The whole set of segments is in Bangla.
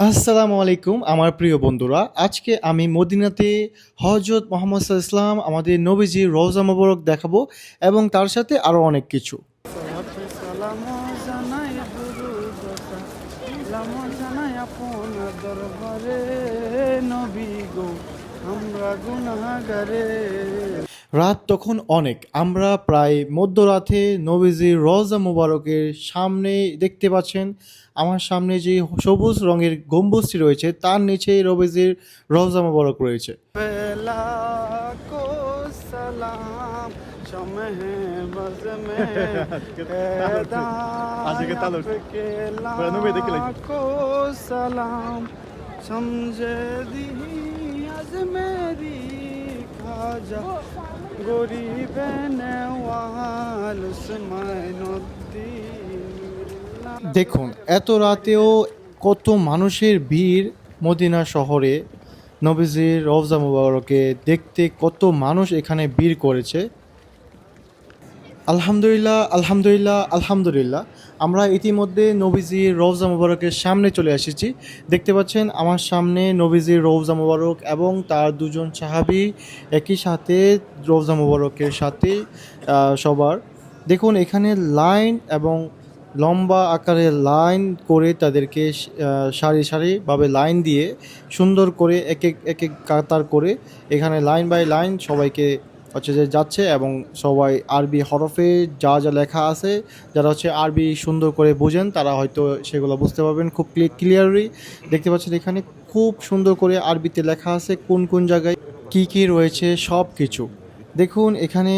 আসসালামু আলাইকুম, আমার প্রিয় বন্ধুরা। আজকে আমি মদিনাতে হজরত মোহাম্মদ ইসলাম আমাদের নবীজি রওজা মোবারক দেখাবো এবং তার সাথে আরও অনেক কিছু। আমরা গুনাহগারে রাত তখন অনেক। আমরা প্রায় মধ্যরাতে নবীজির রজা মোবারকের সামনে দেখতে পাচ্ছেন। আমার সামনে যে সবুজ রঙের গম্বুজটি রয়েছে তার নিচে নবীজির রজা মোবারক রয়েছে। সালাম সমঝে দিহি দেখুন, এত রাতেও কত মানুষের ভিড় মদিনা শহরে। নবীজির রফজা মুবারকে দেখতে কত মানুষ এখানে ভিড় করেছে। আলহামদুলিল্লাহ আলহামদুলিল্লাহ আলহামদুলিল্লাহ। আমরা ইতিমধ্যে নবীজির রওজা মুবারকের সামনে চলে এসেছি। দেখতে পাচ্ছেন, আমার সামনে নবীজির রওজা মুবারক এবং তার দুজন সাহাবি একই সাথে রওজা মুবারকের সাথে সবার। দেখুন, এখানে লাইন এবং লম্বা আকারে লাইন করে তাদেরকে সারি সারিভাবে লাইন দিয়ে সুন্দর করে এক এক এক কাতার করে এখানে লাইন বাই লাইন সবাইকে হচ্ছে যে যাচ্ছে এবং সবাই আরবি হরফে যা যা লেখা আছে, যারা হচ্ছে আরবি সুন্দর করে বোঝেন, তারা হয়তো সেগুলো বুঝতে পারবেন খুব ক্লিয়ারলি দেখতে পাচ্ছেন এখানে খুব সুন্দর করে আরবিতে লেখা আছে কোন কোন জায়গায় কি কি রয়েছে সব কিছু দেখুন, এখানে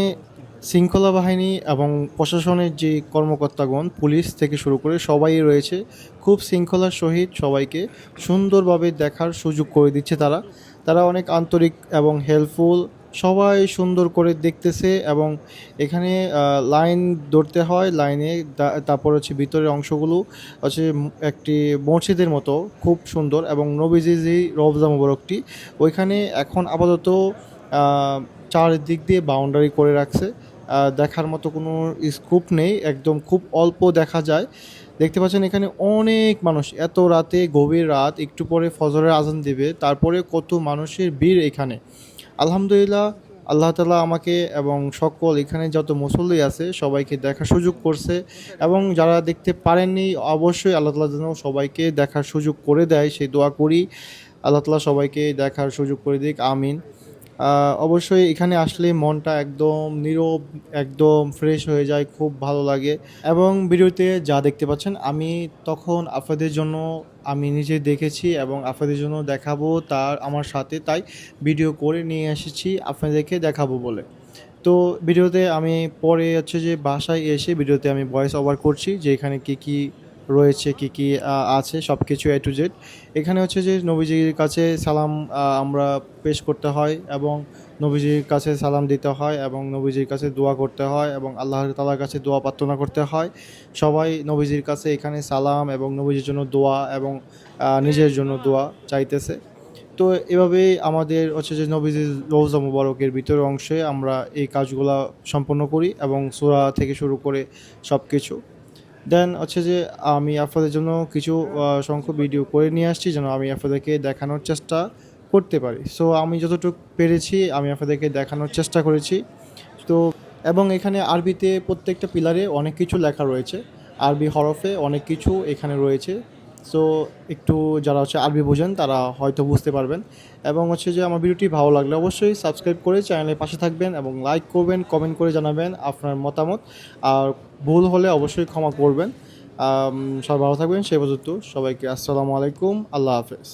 শৃঙ্খলা বাহিনী এবং প্রশাসনের যে কর্মকর্তাগণ, পুলিশ থেকে শুরু করে সবাই রয়েছে। খুব শৃঙ্খলার সহিত সবাইকে সুন্দরভাবে দেখার সুযোগ করে দিচ্ছে তারা। তারা অনেক আন্তরিক এবং হেল্পফুল সবাই সুন্দর করে দেখতেছে এবং এখানে লাইন ধরতে হয়, লাইনে তারপর হচ্ছে ভিতরের অংশগুলো হচ্ছে একটি মসজিদের মতো, খুব সুন্দর এবং নবীজি যে রবজা মুবারকটি, ওইখানে এখন আপাতত চারদিক দিয়ে বাউন্ডারি করে রাখছে। দেখার মতো কোনো স্কোপ নেই, একদম খুব অল্প দেখা যায়। দেখতে পাচ্ছেন এখানে অনেক মানুষ, এত রাতে গভীর রাত, একটু পরে ফজরের আজান দেবে, তারপরে কত মানুষের ভিড় এখানে। আলহামদুলিল্লাহ, আল্লাহ তালা আমাকে এবং সকল এখানে যত মুসল্লি আছে সবাইকে দেখার সুযোগ করছে এবং যারা দেখতে পারেননি অবশ্যই আল্লাহ তালা যেন সবাইকে দেখার সুযোগ করে দেয়। সেই দোয়া করি। আল্লাহ তালা সবাইকে দেখার সুযোগ করে দিক। আমিন। অবশ্যই এখানে আসলে মনটা একদম নীরব, একদম ফ্রেশ হয়ে যায়, খুব ভালো লাগে। এবং ভিডিওতে যা দেখতে পাচ্ছেন, আমি তখন আপনাদের জন্য আমি নিজে দেখেছি এবং আপনাদের জন্য দেখাবো তার, আমার সাথে। তাই ভিডিও করে নিয়ে এসেছি আপনাদেরকে দেখাবো বলে। তো ভিডিওতে আমি পরে হচ্ছে যে বাসায় এসে ভিডিওতে আমি ভয়েস ওভার করছি যে এখানে কী কী রয়েছে, কী কী আছে সব কিছু এ টু জেড এখানে হচ্ছে যে নবীজির কাছে সালাম আমরা পেশ করতে হয় এবং নবীজির কাছে সালাম দিতে হয় এবং নবীজির কাছে দোয়া করতে হয় এবং আল্লাহ তালার কাছে দোয়া প্রার্থনা করতে হয়। সবাই নবীজির কাছে এখানে সালাম এবং নবীজির জন্য দোয়া এবং নিজের জন্য দোয়া চাইতেছে। তো এভাবেই আমাদের হচ্ছে যে নবীজির রোজা মুবারকের ভিতরের অংশে আমরা এই কাজগুলা সম্পন্ন করি এবং সুরা থেকে শুরু করে সব কিছু দেন হচ্ছে যে, আমি আপনাদের জন্য কিছু সংখ্যক ভিডিও করে নিয়ে আসছি যেন আমি আপনাদেরকে দেখানোর চেষ্টা করতে পারি। সো আমি যতটুকু পেরেছি, আমি আপনাদেরকে দেখানোর চেষ্টা করেছি। তো, এবং এখানে আরবিতে প্রত্যেকটা পিলারে অনেক কিছু লেখা রয়েছে। আরবি হরফে অনেক কিছু এখানে রয়েছে। সো একটু যারা হচ্ছে আরবি বোঝেন, তারা হয়তো বুঝতে পারবেন। এবং হচ্ছে যে আমার ভিডিওটি ভালো লাগলে অবশ্যই সাবস্ক্রাইব করে চ্যানেলের পাশে থাকবেন এবং লাইক করবেন কমেন্ট করে জানাবেন আপনার মতামত। আর ভুল হলে অবশ্যই ক্ষমা করবেন। সবাই ভালো থাকবেন, সে পর্যন্ত সবাইকে আসসালামু আলাইকুম, আল্লাহ হাফেজ।